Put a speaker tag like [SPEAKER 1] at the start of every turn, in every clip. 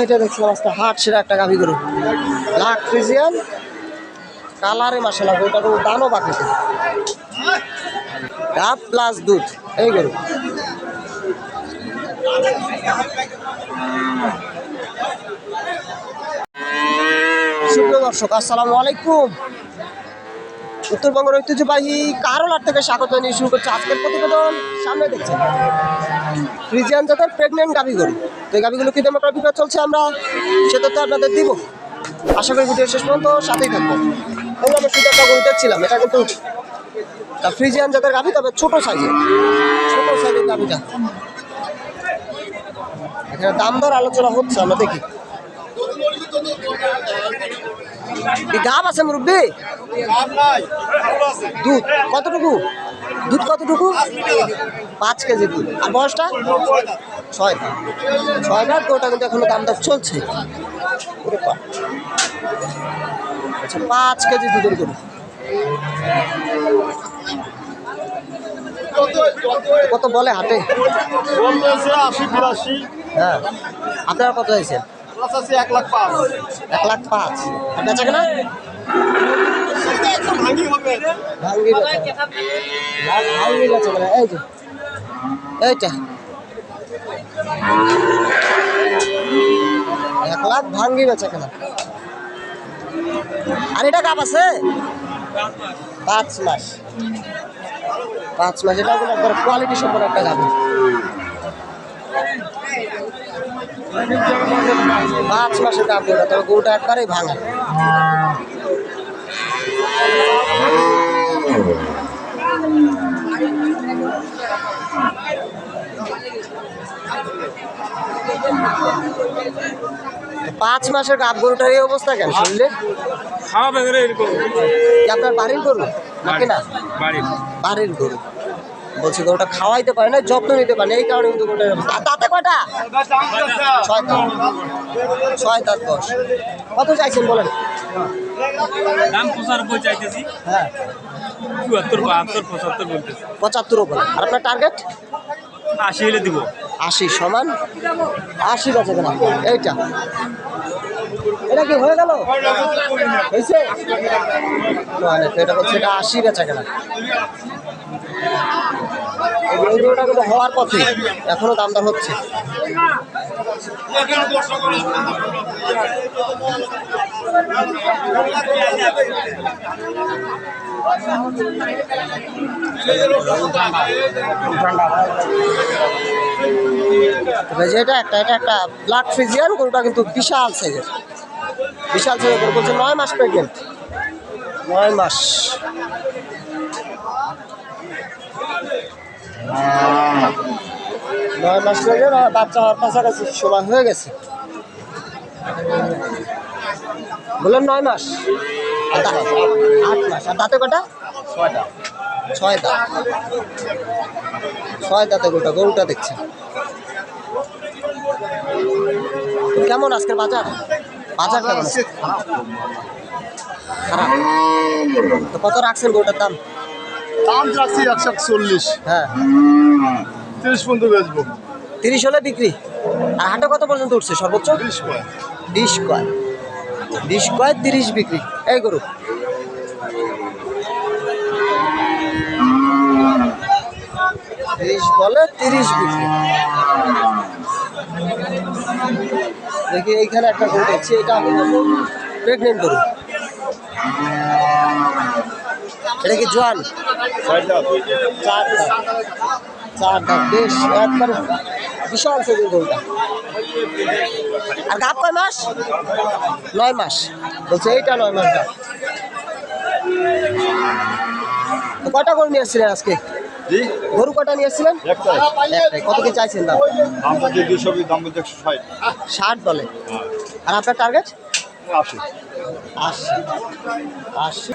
[SPEAKER 1] এটা দেখছিলাম আজকে হাট সেরা একটা গাভি গরু। লাখ ফ্রিজিয়ান, কালারে মাসালা ওইটা কোনো দানও বাকিতে ডাব প্লাস দুধ, এই গরু। সুপ্রিয় দর্শক, আসসালামু আলাইকুম। উত্তরবঙ্গের ঐতিহ্যবাহী কারোলার থেকে স্বাগত নিয়ে শুরু করছে আজকের প্রতিবেদন। সামনে দেখছে। ফ্রিজিয়ান জাতের প্রেগনেন্ট গাভি গরু তো এই গাভিগুলো কি দামে বিক্রি চলছে আমরা সে তথ্য আপনাদের দিব। আশা করি ভিডিও শেষ পর্যন্ত সাথেই থাকব। এই আমি একটা গরু দেখছিলাম, এটা কিন্তু ফ্রিজিয়ান জাতের গাভি, তবে ছোট সাইজের। ছোট সাইজের গাভিটা। এখানে দাম দর আলোচনা হচ্ছে, আমরা দেখি কি গাব আছে মুরব্বী? দুধ কতটুকু? দুধ কতটুকু? পাঁচ কেজি দুধ। আর বয়সটা? ছয়টা ছয়টা ওটা কিন্তু এখনও দাম দর চলছে। আচ্ছা পাঁচ কেজি দুধের গরু। কত বলে হাটে?
[SPEAKER 2] বিরাশি।
[SPEAKER 1] হ্যাঁ। আপনারা কত হয়েছেন
[SPEAKER 2] প্লাস আছে এক লাখ পাঁচ।
[SPEAKER 1] এক লাখ পাঁচ। বেচা কেনা?
[SPEAKER 2] ভাঙি হবে।
[SPEAKER 1] ভাঙ্গি ভাঙ্গি বেচা কেনা। এই যে। এইটা এক লাখ ভাঙ্গি বেচা কেনা। আর এটা কাপ আছে? পাঁচ মাস। পাঁচ মাস। এটা একবার কোয়ালিটি সম্পন্ন একটা গাবি পাঁচ মাসের গাব ওটা তবে গরুটা একবারেই ভাঙা। পাঁচ মাসের গাব গরুটার এই অবস্থা কেন শুনলে? আপনার বাড়ির গরু নাকি না?
[SPEAKER 2] বাড়ি
[SPEAKER 1] বাড়ির গরু। বলছি গরুটা খাওয়াইতে পারে না যত্ন নিতে পারে না এই কারণে কিন্তু দাঁতে কয়টা? ছয় দাঁত ছয় দাঁত দশ। কত চাইছেন বলেন?
[SPEAKER 2] দাম পঁচানব্বই চাইতেছি।
[SPEAKER 1] হ্যাঁ।
[SPEAKER 2] চুয়াত্তর বাহাত্তর পঁচাত্তর বলতেছি।
[SPEAKER 1] পঁচাত্তর আর আপনার টার্গেট
[SPEAKER 2] আশি হলে দিব।
[SPEAKER 1] আশি সমান? আশি আছে কেনা এইটা। এটা কি হয়ে গেল? হয়েছে? মানে এটা হচ্ছে এটা আশি বেচা কেনা গরুটা কিন্তু হওয়ার পথে এখনও দাম দর হচ্ছে এটা একটা এটা একটা ব্ল্যাক ফ্রিজিয়ান গরুটা কিন্তু বিশাল সাইজের বিশাল সাইজের গরু বলছে নয় মাস প্রেগনেন্ট নয় মাস। নয় মাস প্রেগনেন্ট আর বাচ্চা হওয়ার কাছাকাছি সময় হয়ে গেছে। বললেন নয় মাস। আট মাস। আর দাঁতে কটা? ছয়টা। ছয় দাঁত ছয় দাঁতে গরুটা গরুটা দেখছে কেমন আজকের বাজার? বাজার কেমন? খারাপ। তো কত রাখছেন গরুটার দাম?
[SPEAKER 2] দাম রাখছি একশো চল্লিশ
[SPEAKER 1] হ্যাঁ।
[SPEAKER 2] তিরিশ পর্যন্ত বেচবো।
[SPEAKER 1] তিরিশ হলে বিক্রি? আর হাটে কত পর্যন্ত উঠছে সর্বোচ্চ?
[SPEAKER 2] তিরিশ কয়।
[SPEAKER 1] বিশ কয়। বিশ কয় তিরিশ বিক্রি। এই গরু। তিরিশ বলে তিরিশ বিক্রি। দেখি এইখানে একটা গরু দেখছি এটা প্রেগনেন্ট গরু। এটা কি জোয়ান? চার চার দাঁত বেশ একবার বিশাল সাইজের গরুটা আর গাপ কয় মাস? নয় মাস। বলছে এইটা নয় মাস গাপ। কটা গরু নিয়ে এসেছিলেন আজকে? গরু কটা নিয়ে
[SPEAKER 2] একটাই।
[SPEAKER 1] কত কি চাইছেন দাম?
[SPEAKER 2] ষাট।
[SPEAKER 1] বলে। আর আপনার টার্গেট
[SPEAKER 2] আশি।
[SPEAKER 1] আশি আশি।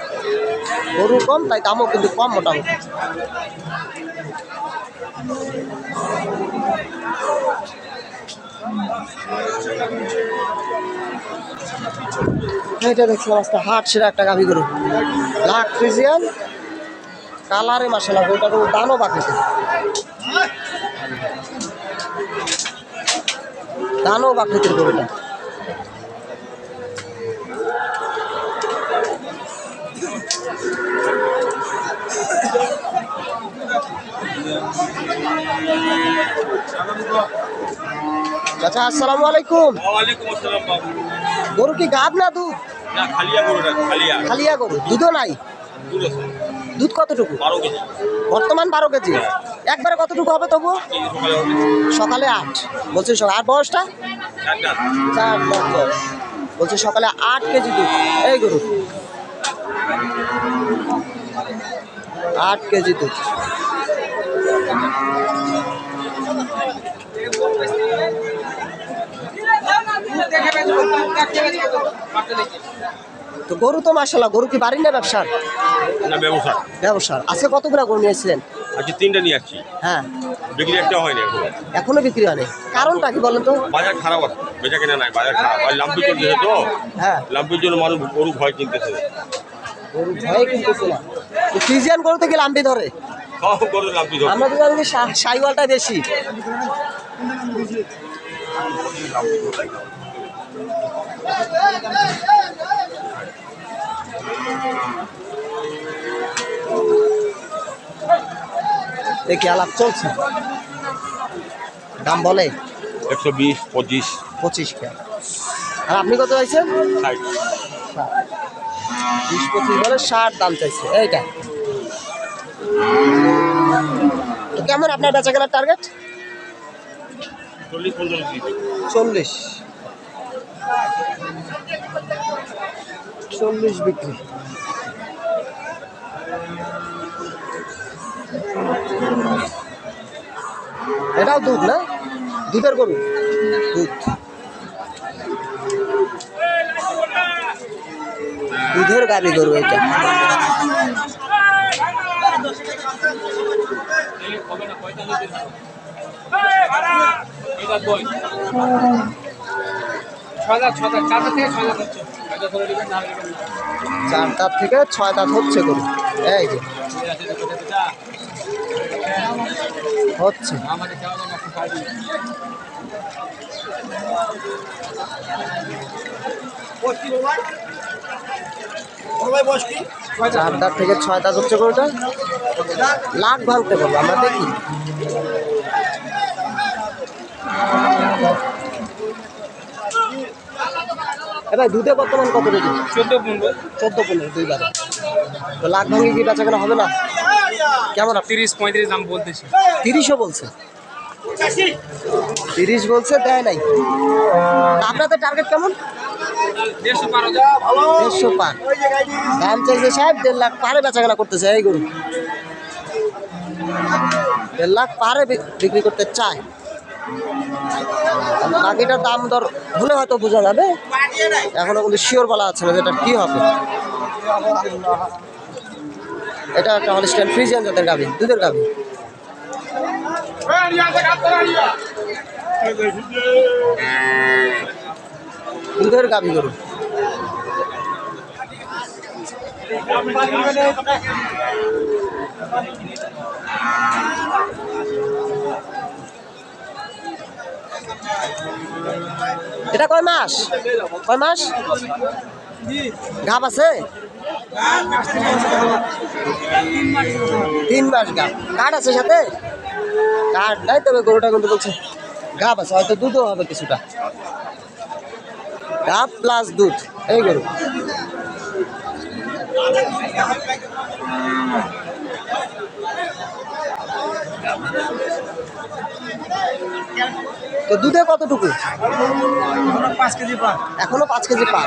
[SPEAKER 1] গরু কম, তাই দামও কিন্তু কম মোটামুটি। এটা দেখছিলাম আজকে হাট সেরা একটা গাভি গরু। লাখ ফ্রিজিয়ান, কালারে মাসালা গরুটা কোনো দানও বাকিতে দানব আকৃতির গরুটা। চাচা আসসালামু আলাইকুম। গরু কি গাব না দুধ?
[SPEAKER 3] খালিয়া গরু
[SPEAKER 1] দুধও নাই?
[SPEAKER 3] দুধ
[SPEAKER 1] কতটুকু? বর্তমান বারো কেজি। একবারে কতটুকু হবে
[SPEAKER 3] তবু? সকালে
[SPEAKER 1] আট। বলছি সকাল আর বয়সটা?
[SPEAKER 3] চার
[SPEAKER 1] দশ বলছি সকালে আট কেজি দুধ। এই গরু। আট কেজি দুধ। তো গরু তো মাসাল্লাহ গরু কি বাড়ি না ব্যবসার?
[SPEAKER 3] না ব্যবসা
[SPEAKER 1] ব্যবসার। আজকে কতগুলো গরু নিয়েছিলেন?
[SPEAKER 3] আজকে তিনটা নিয়ে আসছি।
[SPEAKER 1] হ্যাঁ।
[SPEAKER 3] বিক্রি একটা হয়নি এখন।
[SPEAKER 1] এখনও বিক্রি হয়নি। কারণটা কি বলেন তো
[SPEAKER 3] বাজার খারাপ আছে বেচা কেনা নাই বাজার খারাপ। আর লাম্পি চলতেছে তো
[SPEAKER 1] হ্যাঁ।
[SPEAKER 3] লাম্পির জন্য মানুষ গরু ভয় কিনতেছে।
[SPEAKER 1] গরু ভয়ে কিনতেছে না। ফ্রিজিয়ান গরু থেকে লাম্বি ধরে? আমরা তো জানি যে শা- সাইওয়ালটা বেশি। দেখি আলাপ চলছে? দাম বলে?
[SPEAKER 3] একশো বিশ পঁচিশ।
[SPEAKER 1] পঁচিশ কে? আর আপনি কত চাইছেন?
[SPEAKER 3] ষাট।
[SPEAKER 1] বিশ পঁচিশ বলে ষাট দাম চাইছে। এইটা। কেমন আপনার বেচা কেনার টার্গেট
[SPEAKER 3] চল্লিশ
[SPEAKER 1] চল্লিশ। চল্লিশ বিক্রি। এটাও দুধ না? দুধের গরু? দুধ। দুধের গাড়ি গরু এটা। চার দাঁত থেকে ছয় হচ্ছে গরু। এই যে। হচ্ছে। চার দাঁত থেকে ছয় দাঁত হচ্ছে গরুটা। লাখ ভাঙতে পারব, আমরা দেখি। এবার দুধে বর্তমান কত কেজি?
[SPEAKER 4] চোদ্দ পনেরো।
[SPEAKER 1] চোদ্দ পনেরো দুই বারে। তো লাখ ভাঙি কি বেচা কেনা হবে না? কেমন?
[SPEAKER 4] তিরিশ পঁয়ত্রিশ দাম বলতেছি।
[SPEAKER 1] তিরিশও বলছে? তিরিশ বলছে দেয় নাই। তা আপনাদের টার্গেট কেমন?
[SPEAKER 4] দেড়শো
[SPEAKER 1] পার দাম চাইছে সাহেব দেড় লাখ পারে বেচা কেনা করতেছে এই গরু। দেড় লাখ পারে বিক্রি করতে চায়। বাকিটার দাম দর ভুলে হয়তো বোঝা যাবে। এখনও কিন্তু শিওর বলা আছে না যেটা কি হবে। এটা একটা হলিস্টাইন ফ্রিজিয়ান জাতের গাভি, দুধের গাভি। দুধের গাভি গরু। এটা কয় মাস? কয় মাস? গাব আছে? তিন মাস গাব কাঠ আছে সাথে? কাঠ নাই তবে গরুটা কিন্তু বলছে গাব আছে, হয়তো দুধও হবে কিছুটা। গাব প্লাস দুধ, এই গরু। তো দুধে কতটুকু?
[SPEAKER 4] পাঁচ কেজি পা।
[SPEAKER 1] এখনও পাঁচ কেজি পার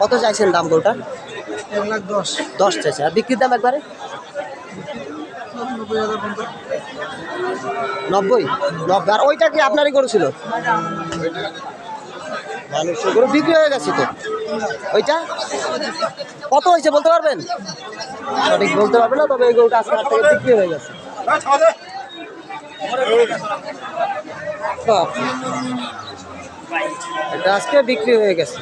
[SPEAKER 1] কত চাইছেন দাম
[SPEAKER 4] এক লাখ দশ।
[SPEAKER 1] দশ চাইছে আর বিক্রির দাম একবারে?
[SPEAKER 4] নব্বই
[SPEAKER 1] নব্বই? আর ওইটা কি আপনারই করেছিল মানুষের বিক্রি হয়ে গেছে তো? ওইটা? কত হয়েছে বলতে পারবেন? সঠিক বলতে পারবেন না তবে এই গরুটা আজকে থেকে বিক্রি হয়ে গেছে। এটা আজকে বিক্রি হয়ে গেছে।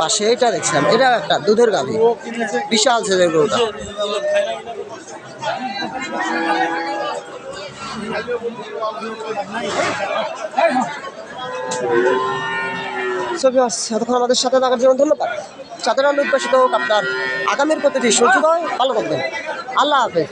[SPEAKER 1] পাশে এটা দেখছিলাম এটা একটা দুধের গাভী। বিশাল ছেলের গরুটা। So এতক্ষণ আমাদের সাথে থাকার জন্য ধন্যবাদ। সাথে আমি উদ্ভাসিত হোক, আপনার আগামীর প্রতিটি সূর্যোদয় ভালো থাকবেন। আল্লাহ হাফেজ।